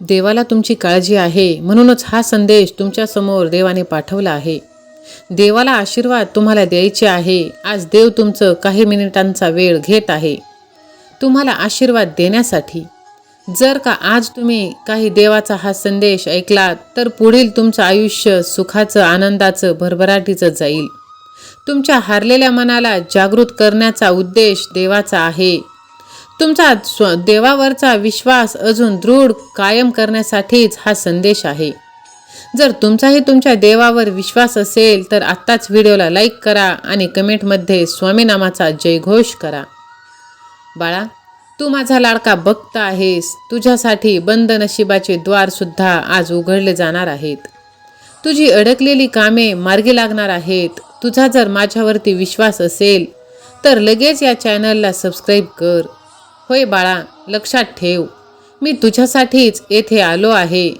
देवाला तुमची काळजी आहे म्हणूनच हा संदेश तुमच्यासमोर देवाने पाठवला आहे. देवाला आशीर्वाद तुम्हाला द्यायचे आहे. आज देव तुमचं काही मिनिटांचा वेळ घेत आहे. तुम्हाला आशीर्वाद देण्यासाठी. जर का आज तुम्ही काही देवाचा हा संदेश ऐकलात तर पुढील तुमचं आयुष्य सुखाचं आनंदाचं भरभराटीचं जाईल. तुमच्या हारलेल्या मनाला जागृत करण्याचा उद्देश देवाचा आहे. तुमचा स्व देवावरचा विश्वास अजून दृढ कायम करण्यासाठीच हा संदेश आहे. जर तुमचाही तुमच्या देवावर विश्वास असेल तर आत्ताच व्हिडिओला लाईक करा आणि कमेंटमध्ये स्वामीनामाचा जयघोष करा. बाळा तू माझा लाडका भक्त आहेस. तुझ्यासाठी बंद नशिबाचे द्वारसुद्धा आज उघडले जाणार आहेत. तुझी अडकलेली कामे मार्गी लागणार आहेत. तुझा जर माझ्यावरती विश्वास असेल तर लगेच या चॅनलला सबस्क्राईब कर. होय बाळा लक्षात ठेव. मी तुझ्यासाठीच येथे आलो आहे.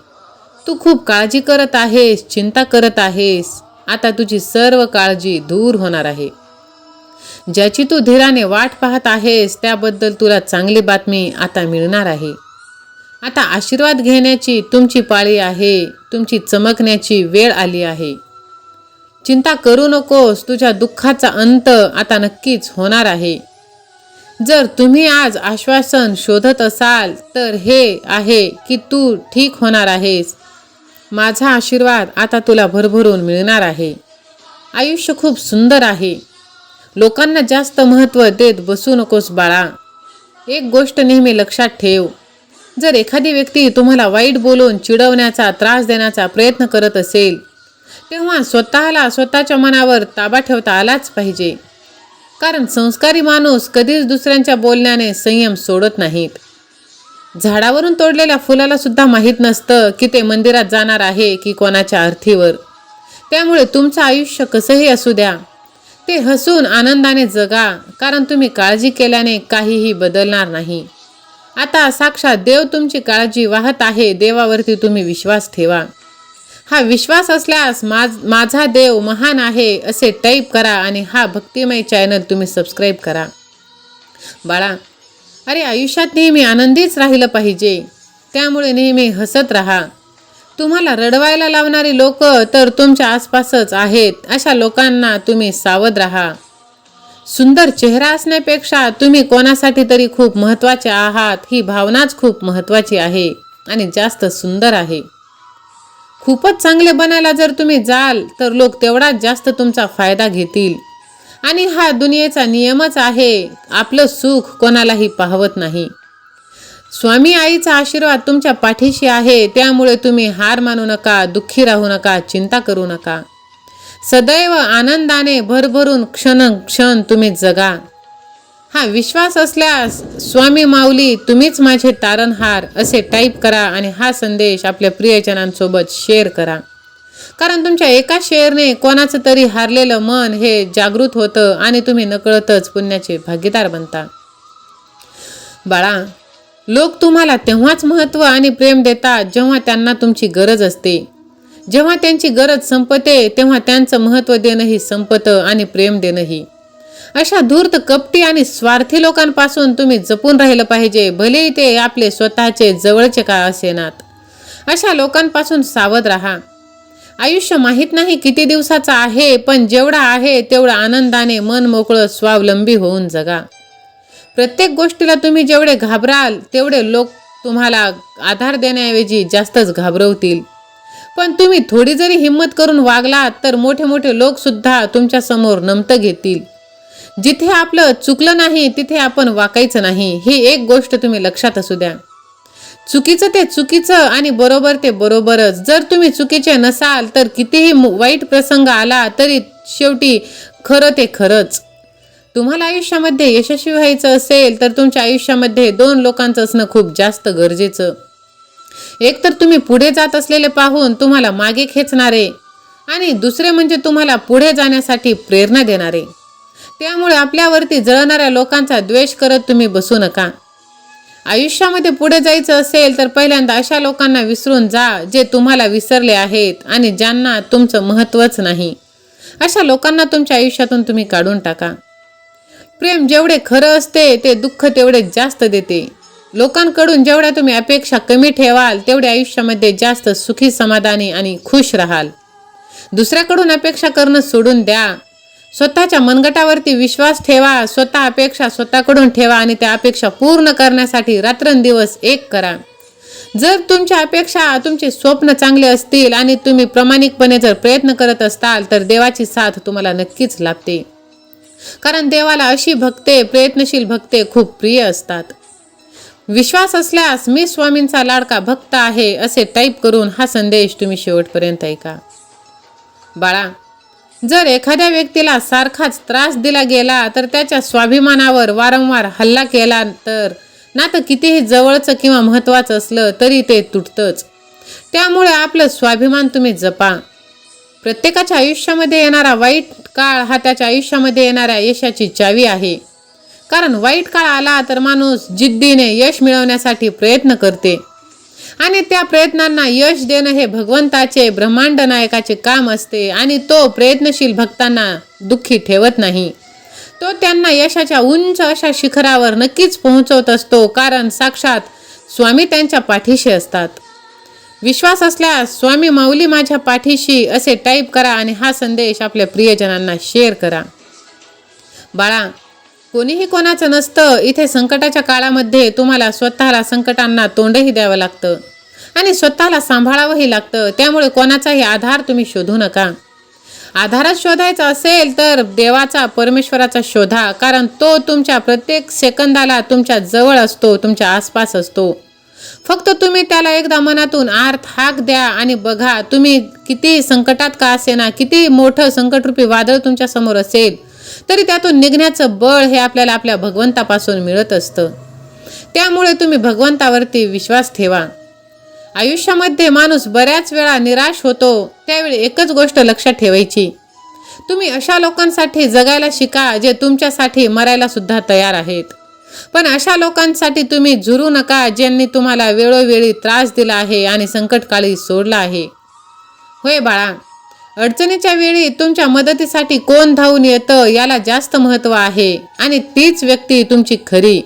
तू खूप काळजी करत आहेस चिंता करत आहेस. आता तुझी सर्व काळजी दूर होणार आहे. ज्याची तू धीराने वाट पाहत आहेस त्याबद्दल तुला चांगली बातमी आता मिळणार आहे. आता आशीर्वाद घेण्याची तुमची पाळी आहे तुमची चमकण्याची वेळ आली आहे. चिंता करू नकोस तुझ्या दुःखाचा अंत आता नक्कीच होणार आहे. जर तुम्ही आज आश्वासन शोधत असाल तर हे आहे की तू ठीक होणार आहेस. माझा आशीर्वाद आता तुला भरभरून मिळणार आहे. आयुष्य खूप सुंदर आहे. लोकांना जास्त महत्त्व देत बसू नकोस बाळा. एक गोष्ट नेहमी लक्षात ठेव. जर एखादी व्यक्ती तुम्हाला वाईट बोलून चिडवण्याचा त्रास देण्याचा प्रयत्न करत असेल तेव्हा स्वतःला स्वतःच्या मनावर ताबा ठेवता आलाच पाहिजे. कारण संस्कारी माणूस कधीच दुसऱ्यांच्या बोलण्याने संयम सोडत नाहीत. झाडावरून तोडलेल्या फुलाला सुद्धा माहीत नसतं की ते मंदिरात जाणार आहे की कोणाच्या अर्थीवर. त्यामुळे तुमचं आयुष्य कसंही असू द्या. ते हसून आनंदाने जगा कारण तुम्ही काळजी केल्याने काहीही बदलणार नाही. आता साक्षात देव तुमची काळजी वाहत आहे देवावरती तुम्ही विश्वास ठेवा. हा विश्वास असल्यास माझ माझा देव महान आहे असे टाईप करा आणि हा भक्तिमय चॅनल तुम्ही सबस्क्राईब करा. बाळा अरे आयुष्यात नेहमी आनंदीच राहिलं पाहिजे त्यामुळे नेहमी हसत राहा. तुम्हाला रडवायला लावणारी लोक तर तुमच्या आसपासच आहेत अशा लोकांना तुम्ही सावध राहा. सुंदर चेहरा असण्यापेक्षा तुम्ही कोणासाठी तरी खूप महत्त्वाचे आहात ही भावनाच खूप महत्त्वाची आहे आणि जास्त सुंदर आहे. खूपच चांगले बनायला जर तुम्ही जाल तर लोक तेवढाच जास्त तुमचा फायदा घेतील. आणि हा दुनियेचा नियमच आहे आपलं सुख कोणालाही पाहवत नाही. स्वामी आईचा आशीर्वाद तुमच्या पाठीशी आहे त्यामुळे तुम्ही हार मानू नका दुःखी राहू नका चिंता करू नका. सदैव आनंदाने भरभरून क्षण क्षण तुम्ही जगा. हा विश्वास असल्यास स्वामी माऊली तुम्हीच माझे तारणहार असे टाईप करा आणि हा संदेश आपल्या प्रियजनांसोबत शेअर करा. कारण तुमच्या एका शेअरने कोणाचं तरी हारलेलं मन हे जागृत होतं आणि तुम्ही नकळतच पुण्याचे भागीदार बनता. बाळा लोक तुम्हाला तेव्हाच महत्त्व आणि प्रेम देतात जेव्हा त्यांना तुमची गरज असते. जेव्हा त्यांची गरज संपते तेव्हा त्यांचं महत्त्व देणंही संपतं आणि प्रेम देणंही अशा धूर्त कपटी आणि स्वार्थी लोकांपासून तुम्ही जपून राहिलं पाहिजे. भलेही ते आपले स्वतःचे जवळचे का असेनात. अशा लोकांपासून सावध राहा. आयुष्य माहीत नाही किती दिवसाचं आहे पण जेवढा आहे तेवढं आनंदाने मन मोकळं स्वावलंबी होऊन जगा. प्रत्येक गोष्टीला तुम्ही जेवढे घाबराल तेवढे लोक तुम्हाला आधार देण्याऐवजी जास्तच घाबरवतील. पण तुम्ही थोडी जरी हिंमत करून वागलात तर मोठे मोठे लोकसुद्धा तुमच्यासमोर नमतं घेतील. जिथे आपलं चुकलं नाही तिथे आपण वाकायचं नाही. ही एक गोष्ट तुम्ही लक्षात असू द्या. चुकीचं ते चुकीचं आणि बरोबर ते बरोबरच. जर तुम्ही चुकीचे नसाल तर कितीही मु- वाईट प्रसंग आला तरी शेवटी खरं ते खरंच. तुम्हाला आयुष्यामध्ये यशस्वी व्हायचं असेल तर तुमच्या आयुष्यामध्ये दोन लोकांचं असणं खूप जास्त गरजेचं. एक तर तुम्ही पुढे जात असलेले पाहून तुम्हाला मागे खेचणारे आणि दुसरे म्हणजे तुम्हाला पुढे जाण्यासाठी प्रेरणा देणारे. त्यामुळे आपल्यावरती जळणाऱ्या लोकांचा द्वेष करत तुम्ही बसू नका. आयुष्यामध्ये पुढे जायचं असेल तर पहिल्यांदा अशा लोकांना विसरून जा जे तुम्हाला विसरले आहेत आणि ज्यांना तुमचं महत्त्वच नाही. अशा लोकांना तुमच्या आयुष्यातून तुम्ही काढून टाका. प्रेम जेवढे खरं असते ते दुःख तेवढे जास्त देते. लोकांकडून जेवढ्या तुम्ही अपेक्षा कमी ठेवाल तेवढ्या आयुष्यामध्ये जास्त सुखी समाधानी आणि खुश राहाल. दुसऱ्याकडून अपेक्षा करणं सोडून द्या. स्वतःच्या मनगटावरती विश्वास ठेवा स्वतः अपेक्षा स्वतःकडून ठेवा आणि त्या अपेक्षा पूर्ण करण्यासाठी रात्रंदिवस एक करा. जर तुमच्या अपेक्षा तुमचे स्वप्न चांगले असतील आणि तुम्ही प्रामाणिकपणे जर प्रयत्न करत असताल तर देवाची साथ तुम्हाला नक्कीच लाभते. कारण देवाला अशी भक्ते प्रयत्नशील भक्ते खूप प्रिय असतात. विश्वास असल्यास मी स्वामींचा लाडका भक्त आहे असे टाईप करून हा संदेश तुम्ही शेवटपर्यंत ऐका. बाळा जर एखाद्या व्यक्तीला सारखाच त्रास दिला गेला तर त्याच्या स्वाभिमानावर वारंवार हल्ला केला तर नातं कितीही जवळचं किंवा महत्त्वाचं असलं तरी ते तुटतंच. त्यामुळे आपलं स्वाभिमान तुम्ही जपा. प्रत्येकाच्या आयुष्यामध्ये येणारा वाईट काळ हा त्याच्या आयुष्यामध्ये येणाऱ्या यशाची चावी आहे. कारण वाईट काळ आला तर माणूस जिद्दीने यश मिळवण्यासाठी प्रयत्न करते. आणि त्या प्रयत्नांना यश देणं हे भगवंताचे ब्रह्मांड नायकाचे काम असते आणि तो प्रयत्नशील भक्तांना दुःखी ठेवत नाही. तो त्यांना यशाच्या उंच अशा शिखरावर नक्कीच पोहोचवत असतो कारण साक्षात स्वामी त्यांच्या पाठीशी असतात. विश्वास असल्यास स्वामी माऊली माझ्या पाठीशी असे टाईप करा आणि हा संदेश आपल्या प्रियजनांना शेअर करा. बाळा कोणीही कोणाचं नसतं इथे संकटाच्या काळामध्ये तुम्हाला स्वतःला संकटांना तोंडही द्यावं लागतं. आणि स्वतःला सांभाळावंही लागतं त्यामुळे कोणाचाही आधार तुम्ही शोधू नका. आधारच शोधायचा असेल तर देवाचा परमेश्वराचा शोधा कारण तो तुमच्या प्रत्येक सेकंदाला तुमच्या जवळ असतो तुमच्या आसपास असतो. फक्त तुम्ही त्याला एकदा मनातून आर्थ हाक द्या आणि बघा तुम्ही किती संकटात का असेना किती मोठं संकटरूपी वादळ तुमच्यासमोर असेल. तरी त्यातून निघण्याचं बळ हे आपल्याला आपल्या भगवंतापासून मिळत असतं. त्यामुळे तुम्ही भगवंतावरती विश्वास ठेवा. आयुष्यामध्ये माणूस बऱ्याच वेळा निराश होतो त्यावेळी एकच गोष्ट लक्षात ठेवायची. तुम्ही अशा लोकांसाठी जगायला शिका जे तुमच्यासाठी मरायला सुद्धा तयार आहेत. पण अशा लोकांसाठी तुम्ही झुरू नका ज्यांनी तुम्हाला वेळोवेळी त्रास दिला आहे आणि संकटकाळी सोडला आहे. होय बाळा अडचणीच्या वेळी तुमच्या मदतीसाठी कोण धावून येतं याला जास्त महत्त्व आहे आणि तीच व्यक्ती तुमची खरी.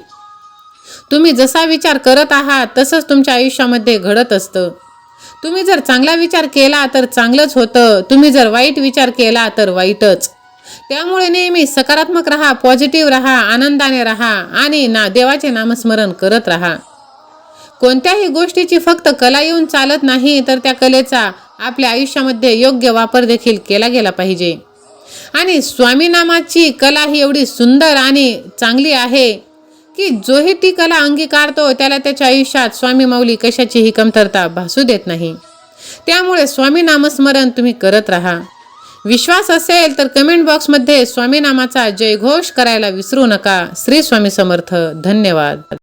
तुम्ही जसा विचार करत आहात तसंच तुमच्या आयुष्यामध्ये घडत असतं. तुम्ही जर चांगला विचार केला तर चांगलंच होतं. तुम्ही जर वाईट विचार केला तर वाईटच. त्यामुळे नेहमी सकारात्मक राहा पॉझिटिव्ह राहा आनंदाने राहा आणि ना देवाचे नामस्मरण करत राहा. कोणत्याही गोष्टीची फक्त कला येऊन चालत नाही तर त्या कलेचा आपल्या आयुष्यामध्ये योग्य वापर देखील केला गेला पाहिजे. आणि स्वामीनामाची कला ही एवढी सुंदर आणि चांगली आहे की जोही ती कला अंगीकारतो त्याला त्याच्या आयुष्यात स्वामी माऊली कशाचीही कमतरता भासू देत नाही. त्यामुळे स्वामी नामस्मरण तुम्ही करत राहा. विश्वास असेल तर कमेंट बॉक्समध्ये स्वामीनामाचा जयघोष करायला विसरू नका. श्री स्वामी समर्थ. धन्यवाद.